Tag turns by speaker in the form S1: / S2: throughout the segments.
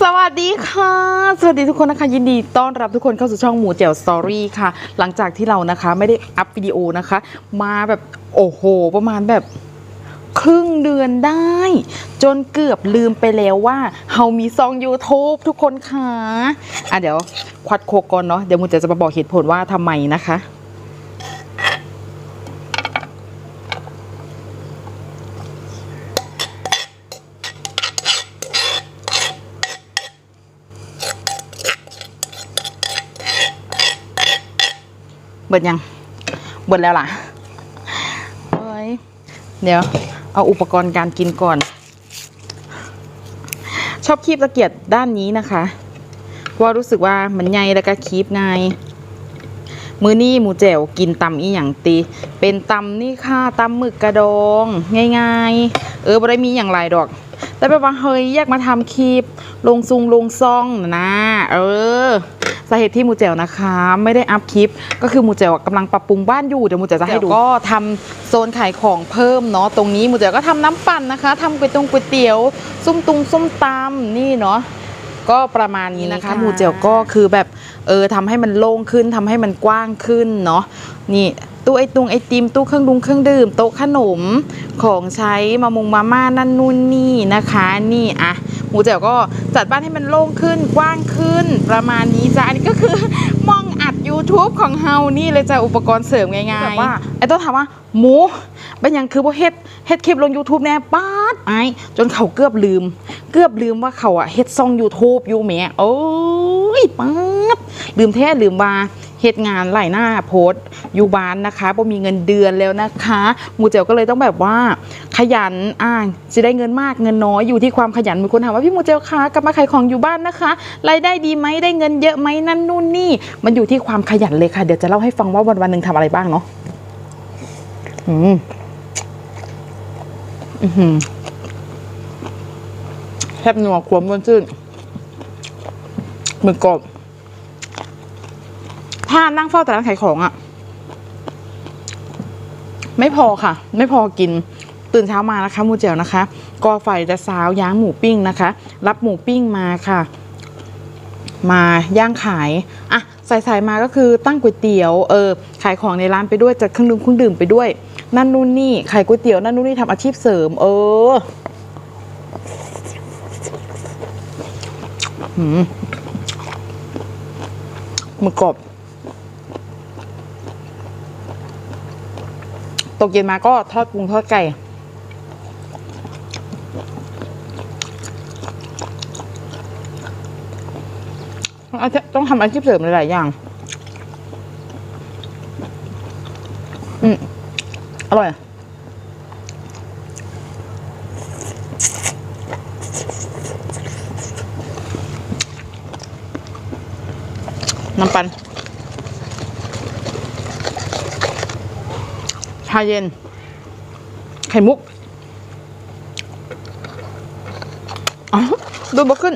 S1: สวัสดีค่ะ สวัสดีทุกคนนะคะ ยินดีต้อนรับทุกคนเข้าสู่ช่องหมูแจ่วสตอรี่ค่ะ หลังจากที่เรานะคะไม่ได้อัพวิดีโอนะคะ มาแบบโอ้โห ประมาณแบบครึ่งเดือนได้ จนเกือบลืมไปแล้วว่าเฮามีซอง YouTube ทุกคนค่ะ อะเดี๋ยวควัดโคก่อนเนาะเดี๋ยวหมูแจ่วจะมาบอกเหตุผลว่าทำไมนะคะ เบิดยัง เบิดแล้วล่ะเอ้ยเดี๋ยว เอาอุปกรณ์การกินก่อน ชอบคีบตะเกียบด้านนี้นะคะเพราะว่ารู้สึกว่ามันใหญ่แล้วก็คีบง่ายมือนี่หมูแจ่วกินตำอีหยังตี เป็นตำนี่ค่ะตำหมึกกระดองง่ายๆ เออบ่ได้มีอย่างไรดอก แต่แบบว่าเฮ้ยอยากมาทำคลิป ลงซุงลงซองนะ เออ สาเหตุที่หมูแจ่วนะคะ ไม่ได้อัพคลิป ก็คือหมูแจ่วกำลังปรับปรุงบ้านอยู่เดี๋ยวหมูแจ่วจะให้ดูก็ทำโซนขายของเพิ่มเนาะตรงนี้หมูแจ่วก็ทำน้ำปั่นนะคะทำก๋วยตงก๋วยเตี๋ยวส้มตุงส้มตำนี่เนาะก็ประมาณนี้นะคะหมูแจ่วก็คือแบบเออทำให้มันโล่งขึ้นทำให้มันกว้างขึ้นเนาะนี่ตู้ไอตุงไอติมตู้เครื่องดุงเครื่องดื่มโต๊ะขนมของใช้มามงมาม่านั่นนู่นนี่นะคะ นี่อะ หมูแจ่วก็จัดบ้านให้มันโล่งขึ้นกว้างขึ้นประมาณนี้จ้ะอันนี้ก็คือมองอัด YouTube ของเฮานี่เลยจ้ะอุปกรณ์เสริมง่ายๆแบบว่าไอ้ต้องถามว่าหมูเป็นยังคือบ่เฮ็ดเฮ็ดคลิปลง YouTube แน่ป๊าดไอ้จนเขาเกือบลืม เกือบลืมว่าเขาอะเฮ็ดซ่อง YouTube อยู่แหมโอ้ยป๊าดลืมแท้ลืมว่า เฮ็ดงานไหลหน้าโพสอยู่บ้านนะคะบ่มีเงินเดือนแล้วนะคะหมูเจ๋วก็เลยต้องแบบว่า ขยันอ่าจะได้เงินมากเงินน้อยอยู่ที่ความขยันมีคนถามว่าพี่หมูเจ๋วคะกลับมาขายของอยู่บ้านนะคะรายได้ดีไหมได้เงินเยอะไหมนั่นนู่นนี่ มันอยู่ที่ความขยันเลยค่ะ เดี๋ยวจะเล่าให้ฟังว่าวันวันหนึ่งทำอะไรบ้างเนาะอืมอือหือแทบหนัวควม้วนซื่นมือกบ ถ้านั่งเฝ้าแต่ร้านขายของอะไม่พอค่ะ ไม่พอกินตื่นเช้ามานะคะ มูเจียวนะคะก่อไฟจะสาวย่างหมูปิ้งนะคะ รับหมูปิ้งมาค่ะ มาย่างขายอะใส่ๆมาก็คือตั้งก๋วยเตี๋ยวเออขายของในร้านไปด้วยจัดเครื่องดื่มเครื่องดื่มไปด้วย นั่นนู่นนี่ขายก๋วยเตี๋ยวนั่นนู่นนี่ทำอาชีพเสริม เออหืมหมึกกรอบ ตกเย็นมาก็ทอดปรุงทอดไก่ ต้องทำอาชีพเสริมหลาย ๆ อย่าง อืม อร่อยน้ำปัน ชาเย็น ไข่มุกอ๋อดูบกขึ้น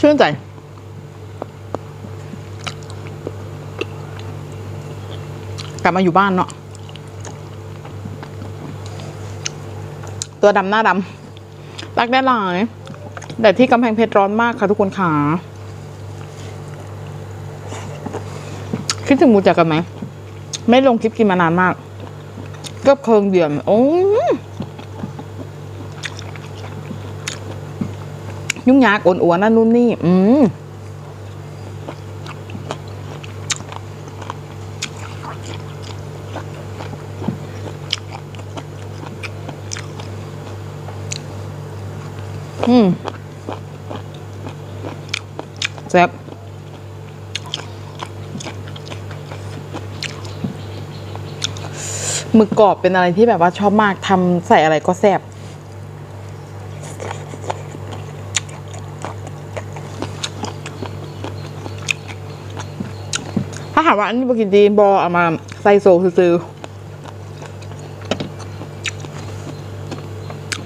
S1: ชื่นใจกลับมาอยู่บ้านเนาะตัวดำหน้าดำ รักได้หลาย แต่ที่กำแพงเพชรร้อนมากค่ะทุกคนขาคิดถึงมูจักกันไหม ไม่ลงคลิปกินมานานมาก ก็เคิงเดือน โอ้ยยุ่งยากอ่อนอวนั่นนู่นนี่ อืม อืมแซ่บหมึกกรอบเป็นอะไรที่แบบว่าชอบมากทำใส่อะไรก็แซ่บถ้าถาว่าอันนี้บกินดีบอเอามาใส่โซซื้อ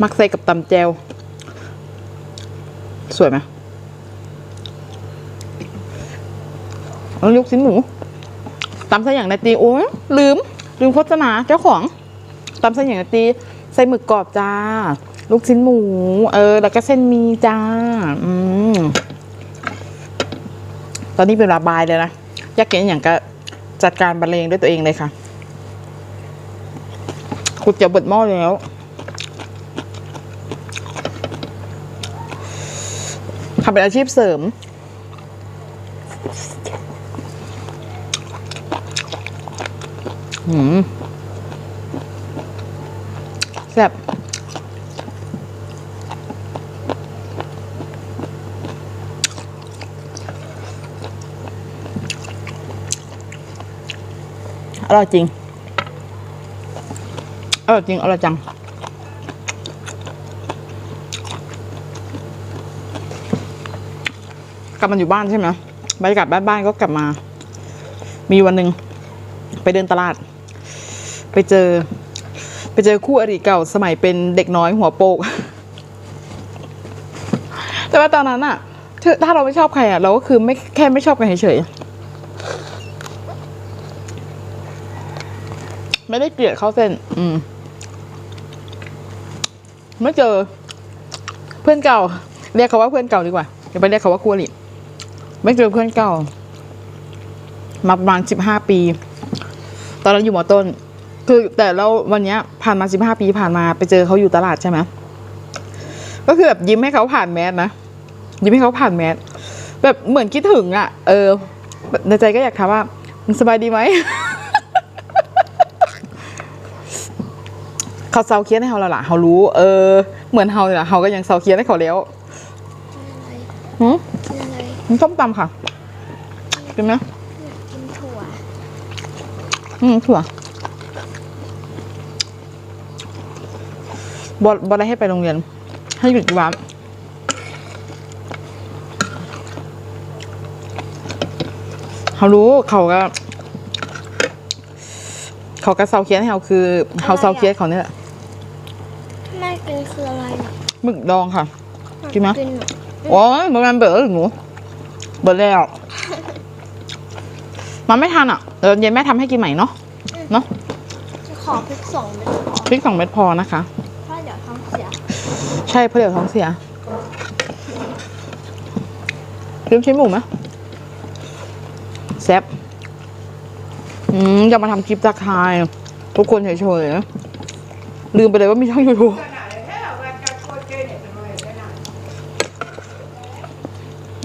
S1: มักใส่กับตำแจว สวยไหมแล้วยกชิ้นหมูตำไส้อย่างนาตีโอ้ยลืม ลืมโฆษณาเจ้าของตำไส้อย่างนาตีใส่หมึกกรอบจ้า ลูกชิ้นหมู เออ แล้วก็เส้นหมีจ้า อืมตอนนี้เป็นเวลาบายเลยนะอยากเกินอย่างก็จัดการบรรเลงด้วยตัวเองเลยค่ะขุดจะเบิดหม้อแล้ว ทำเป็นอาชีพเสริมหืมแซ่บอร่อยจริง อร่อยจริง อร่อยจัง กลับมาอยู่บ้านใช่ไหมบรรยากาศบ้านๆก็กลับมา มีวันหนึ่งไปเดินตลาด ไปเจอ ไปเจอคู่อริเก่าสมัยเป็นเด็กน้อยหัวโปก แต่ว่าตอนนั้นอะถ้าเราไม่ชอบใครอะเราก็คือไม่แค่ไม่ชอบกันเฉยๆไม่ได้เกลียดเขาเส้น อืมไม่เจอ เพื่อนเก่า เรียกเขาว่าเพื่อนเก่าดีกว่าอย่าไปเรียกเขาว่าคู่อริ ไม่เจอเพื่อนเก่า มาประมาณสิบห้าปี ตอนนั้นอยู่มอต้น คือแต่เราวันนี้ผ่านมาสิบห้าปีผ่านมาไปเจอเขาอยู่ตลาดใช่ไหมก็คือแบบยิ้มให้เขาผ่านแมสนะยิ้มให้เขาผ่านแมสแบบเหมือนคิดถึงอะ่ะ เออในใจก็อยากถามว่ามึงสบายดีไหมเขาเซาเคียนให้เขาแล้วล่ะเขารู้ เออ เหมือนเขาเนี่ยเขาก็ยังเซาเคียนให้เขาแล้วหืม
S2: กินอะไร
S1: มัน ส้มตำค่ะกินไหม
S2: อยากกินถั่ว
S1: อืมถั่วบอบอได้ให้ไปโรงเรียน ให้หยุดอยู่บ้านเขารู้เขาก็เขาก็เซาเคียนให้เขาคือเขาเซาเคียนเขาเนี่ยแหละ
S2: แม่กินคืออะไรอะ
S1: หมึกดองค่ะ กินไหม
S2: กินอะ
S1: โอ้ยมันเบิดแล้วหรือหนู เบิดแล้วมันไม่ทันอะเดี๋ยวเย็นแม่ทำให้กินใหม่เนาะเนาะ
S2: จะขอพริกสองเม็ดพอ
S1: พริกสองเม็ดพอนะคะ
S2: เพราะเดี๋ยวท้องเสีย
S1: ใช่เพราะเดี๋ยวท้องเสียลืมชิ้นหมูไหมแซ่บอืมจะมาทำคลิปทักทายทุกคนเฉยๆลืมไปเลยว่ามีช่องยูทูบ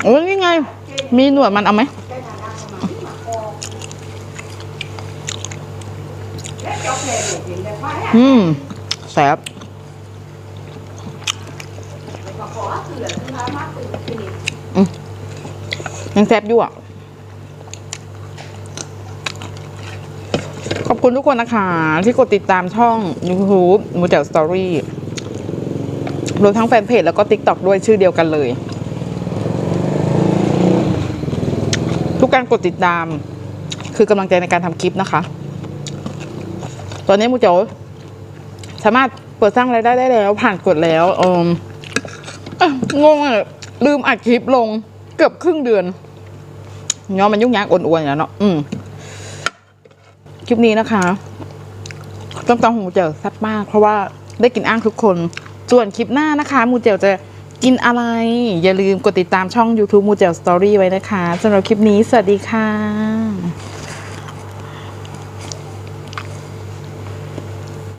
S1: โอ้ยนี่ไง มีหนวดมันเอาไหมอืมแซ่บยังแซ่บอยู่อะ ขอบคุณทุกคนนะคะ ที่กดติดตามช่อง YouTube มูเจลสตอรี่รวมทั้งแฟนเพจแล้วก็ TikTok ด้วยชื่อเดียวกันเลย การกดติดตาม คือกำลังใจในการทำคลิปนะคะ ตอนนี้มูเจสามารถเปิดสร้างรายได้ได้แล้ว ผ่านกดแล้วอมงงอะลืมอัดคลิปลงเกือบครึ่งเดือนย้อนมันยุ่งยากอ่อนๆอย่างเนาะอืมคลิปนี้นะคะต้มตำของหมูเจลแซ่บมาก เพราะว่าได้กินอ้างทุกคน ส่วนคลิปหน้านะคะ มูเจลจะ กินอะไร อย่าลืมกดติดตามช่อง YouTube มูเจลสตอรี่ไว้นะคะสำหรับคลิปนี้ สวัสดีค่ะ